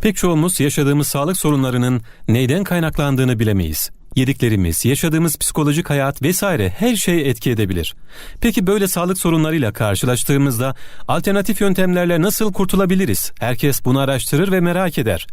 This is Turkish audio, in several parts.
Pek çoğumuz yaşadığımız sağlık sorunlarının neyden kaynaklandığını bilemeyiz. Yediklerimiz, yaşadığımız psikolojik hayat vesaire her şey etki edebilir. Peki böyle sağlık sorunlarıyla karşılaştığımızda alternatif yöntemlerle nasıl kurtulabiliriz? Herkes bunu araştırır ve merak eder.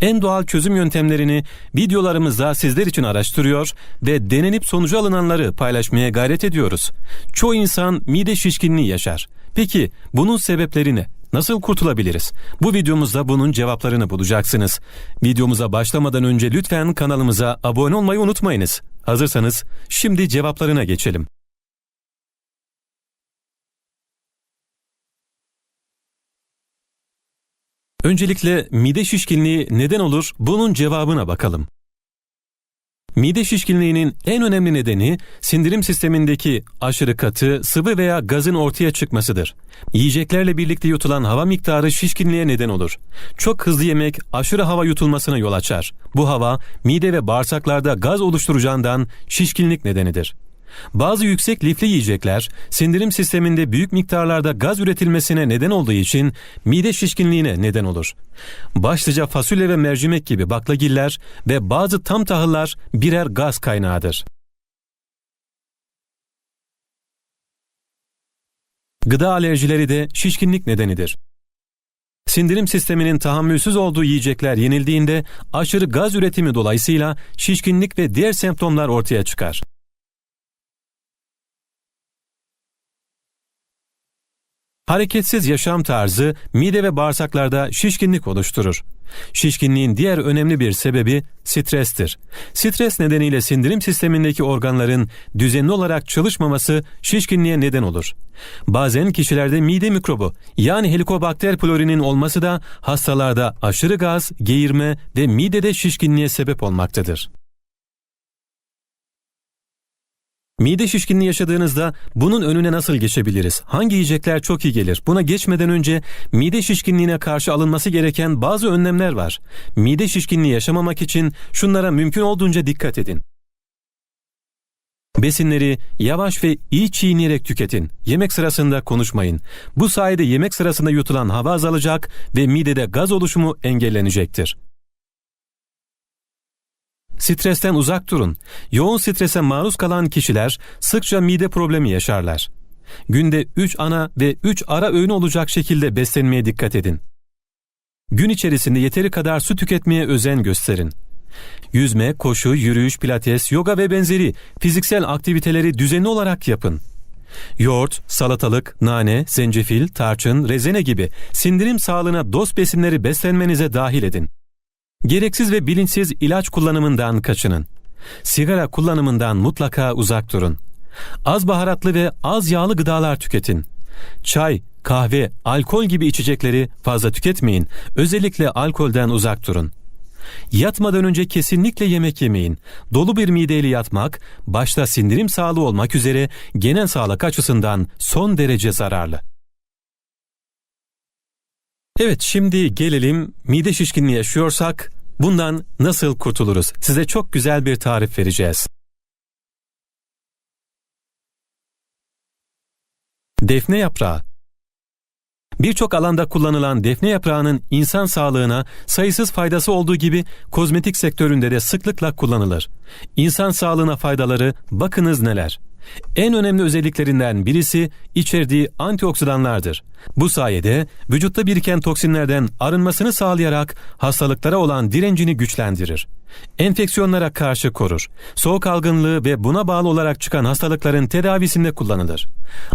En doğal çözüm yöntemlerini videolarımızda sizler için araştırıyor ve denenip sonucu alınanları paylaşmaya gayret ediyoruz. Çoğu insan mide şişkinliği yaşar. Peki bunun sebepleri ne? Nasıl kurtulabiliriz? Bu videomuzda bunun cevaplarını bulacaksınız. Videomuza başlamadan önce lütfen kanalımıza abone olmayı unutmayınız. Hazırsanız şimdi cevaplarına geçelim. Öncelikle mide şişkinliği neden olur? Bunun cevabına bakalım. Mide şişkinliğinin en önemli nedeni sindirim sistemindeki aşırı katı, sıvı veya gazın ortaya çıkmasıdır. Yiyeceklerle birlikte yutulan hava miktarı şişkinliğe neden olur. Çok hızlı yemek aşırı hava yutulmasına yol açar. Bu hava mide ve bağırsaklarda gaz oluşturacağından şişkinlik nedenidir. Bazı yüksek lifli yiyecekler sindirim sisteminde büyük miktarlarda gaz üretilmesine neden olduğu için mide şişkinliğine neden olur. Başlıca fasulye ve mercimek gibi baklagiller ve bazı tam tahıllar birer gaz kaynağıdır. Gıda alerjileri de şişkinlik nedenidir. Sindirim sisteminin tahammülsüz olduğu yiyecekler yenildiğinde aşırı gaz üretimi dolayısıyla şişkinlik ve diğer semptomlar ortaya çıkar. Hareketsiz yaşam tarzı mide ve bağırsaklarda şişkinlik oluşturur. Şişkinliğin diğer önemli bir sebebi strestir. Stres nedeniyle sindirim sistemindeki organların düzenli olarak çalışmaması şişkinliğe neden olur. Bazen kişilerde mide mikrobu yani helikobakter pylori'nin olması da hastalarda aşırı gaz, geğirme ve midede şişkinliğe sebep olmaktadır. Mide şişkinliği yaşadığınızda bunun önüne nasıl geçebiliriz? Hangi yiyecekler çok iyi gelir? Buna geçmeden önce mide şişkinliğine karşı alınması gereken bazı önlemler var. Mide şişkinliği yaşamamak için şunlara mümkün olduğunca dikkat edin. Besinleri yavaş ve iyi çiğneyerek tüketin. Yemek sırasında konuşmayın. Bu sayede yemek sırasında yutulan hava azalacak ve midede gaz oluşumu engellenecektir. Stresten uzak durun. Yoğun strese maruz kalan kişiler sıkça mide problemi yaşarlar. Günde 3 ana ve 3 ara öğün olacak şekilde beslenmeye dikkat edin. Gün içerisinde yeteri kadar su tüketmeye özen gösterin. Yüzme, koşu, yürüyüş, pilates, yoga ve benzeri fiziksel aktiviteleri düzenli olarak yapın. Yoğurt, salatalık, nane, zencefil, tarçın, rezene gibi sindirim sağlığına dost besinleri beslenmenize dahil edin. Gereksiz ve bilinçsiz ilaç kullanımından kaçının. Sigara kullanımından mutlaka uzak durun. Az baharatlı ve az yağlı gıdalar tüketin. Çay, kahve, alkol gibi içecekleri fazla tüketmeyin. Özellikle alkolden uzak durun. Yatmadan önce kesinlikle yemek yemeyin. Dolu bir mideyle yatmak, başta sindirim sağlığı olmak üzere genel sağlık açısından son derece zararlı. Evet şimdi gelelim mide şişkinliği yaşıyorsak bundan nasıl kurtuluruz? Size çok güzel bir tarif vereceğiz. Defne yaprağı Birçok alanda kullanılan defne yaprağının insan sağlığına sayısız faydası olduğu gibi kozmetik sektöründe de sıklıkla kullanılır. İnsan sağlığına faydaları bakınız neler. En önemli özelliklerinden birisi içerdiği antioksidanlardır. Bu sayede vücutta biriken toksinlerden arınmasını sağlayarak hastalıklara olan direncini güçlendirir. Enfeksiyonlara karşı korur. Soğuk algınlığı ve buna bağlı olarak çıkan hastalıkların tedavisinde kullanılır.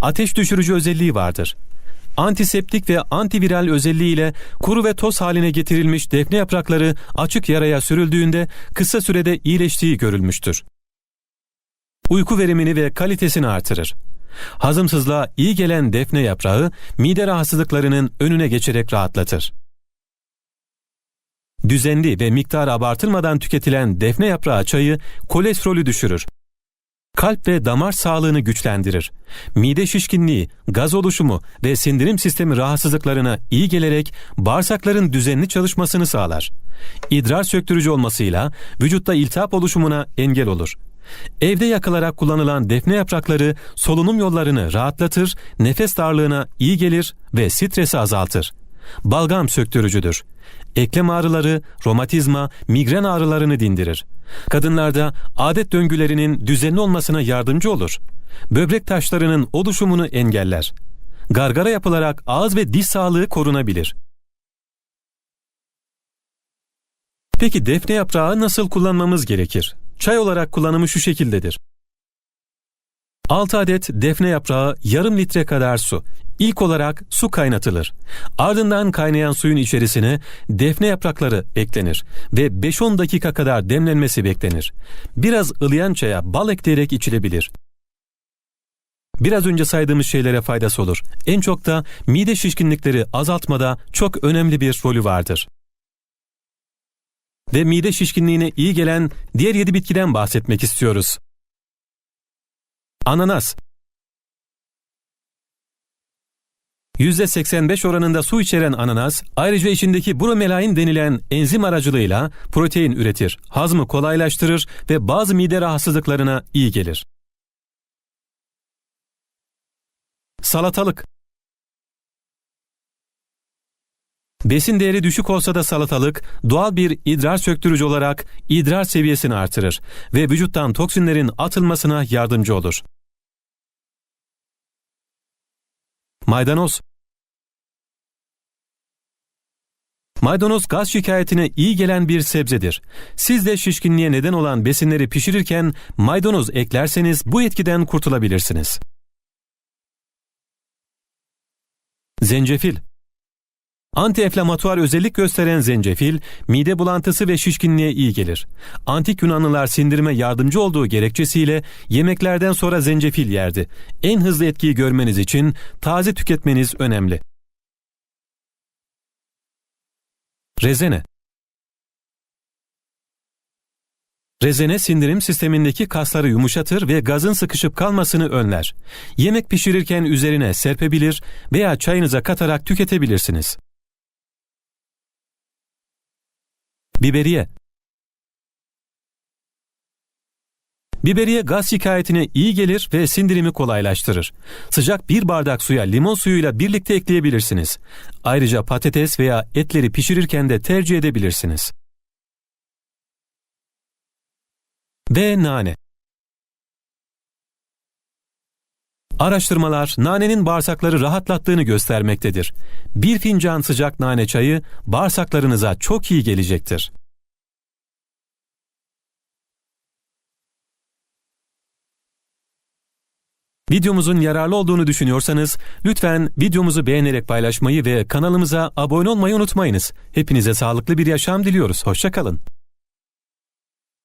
Ateş düşürücü özelliği vardır. Antiseptik ve antiviral özelliğiyle kuru ve toz haline getirilmiş defne yaprakları açık yaraya sürüldüğünde kısa sürede iyileştiği görülmüştür uyku verimini ve kalitesini artırır. Hazımsızlığa iyi gelen defne yaprağı mide rahatsızlıklarının önüne geçerek rahatlatır. Düzenli ve miktarı abartılmadan tüketilen defne yaprağı çayı kolesterolü düşürür. Kalp ve damar sağlığını güçlendirir. Mide şişkinliği, gaz oluşumu ve sindirim sistemi rahatsızlıklarına iyi gelerek bağırsakların düzenli çalışmasını sağlar. İdrar söktürücü olmasıyla vücutta iltihap oluşumuna engel olur. Evde yakılarak kullanılan defne yaprakları solunum yollarını rahatlatır, nefes darlığına iyi gelir ve stresi azaltır. balgam söktürücüdür. Eklem ağrıları, romatizma, migren ağrılarını dindirir. Kadınlarda adet döngülerinin düzenli olmasına yardımcı olur. Böbrek taşlarının oluşumunu engeller. Gargara yapılarak ağız ve diş sağlığı korunabilir. Peki defne yaprağı nasıl kullanmamız gerekir? Çay olarak kullanımı şu şekildedir. 6 adet defne yaprağı yarım litre kadar su. İlk olarak su kaynatılır. Ardından kaynayan suyun içerisine defne yaprakları eklenir ve 5-10 dakika kadar demlenmesi beklenir. Biraz ılıyan çaya bal ekleyerek içilebilir. Biraz önce saydığımız şeylere faydası olur. En çok da mide şişkinlikleri azaltmada çok önemli bir rolü vardır. Ve mide şişkinliğine iyi gelen diğer 7 bitkiden bahsetmek istiyoruz. Ananas %85 oranında su içeren ananas, ayrıca içindeki bromelain denilen enzim aracılığıyla protein üretir, hazmı kolaylaştırır ve bazı mide rahatsızlıklarına iyi gelir. Salatalık Besin değeri düşük olsa da salatalık doğal bir idrar söktürücü olarak idrar seviyesini artırır ve vücuttan toksinlerin atılmasına yardımcı olur. Maydanoz Maydanoz gaz şikayetine iyi gelen bir sebzedir. Siz de şişkinliğe neden olan besinleri pişirirken maydanoz eklerseniz bu etkiden kurtulabilirsiniz. Zencefil Antienflamatuar özellik gösteren zencefil, mide bulantısı ve şişkinliğe iyi gelir. Antik Yunanlılar sindirime yardımcı olduğu gerekçesiyle yemeklerden sonra zencefil yerdi. En hızlı etkiyi görmeniz için taze tüketmeniz önemli. Rezene Rezene sindirim sistemindeki kasları yumuşatır ve gazın sıkışıp kalmasını önler. Yemek pişirirken üzerine serpebilir veya çayınıza katarak tüketebilirsiniz. Biberiye Biberiye gaz şikayetine iyi gelir ve sindirimi kolaylaştırır. Sıcak bir bardak suya limon suyuyla birlikte ekleyebilirsiniz. Ayrıca patates veya etleri pişirirken de tercih edebilirsiniz. Ve nane Araştırmalar nanenin bağırsakları rahatlattığını göstermektedir. Bir fincan sıcak nane çayı bağırsaklarınıza çok iyi gelecektir. Videomuzun yararlı olduğunu düşünüyorsanız lütfen videomuzu beğenerek paylaşmayı ve kanalımıza abone olmayı unutmayınız. Hepinize sağlıklı bir yaşam diliyoruz. Hoşçakalın.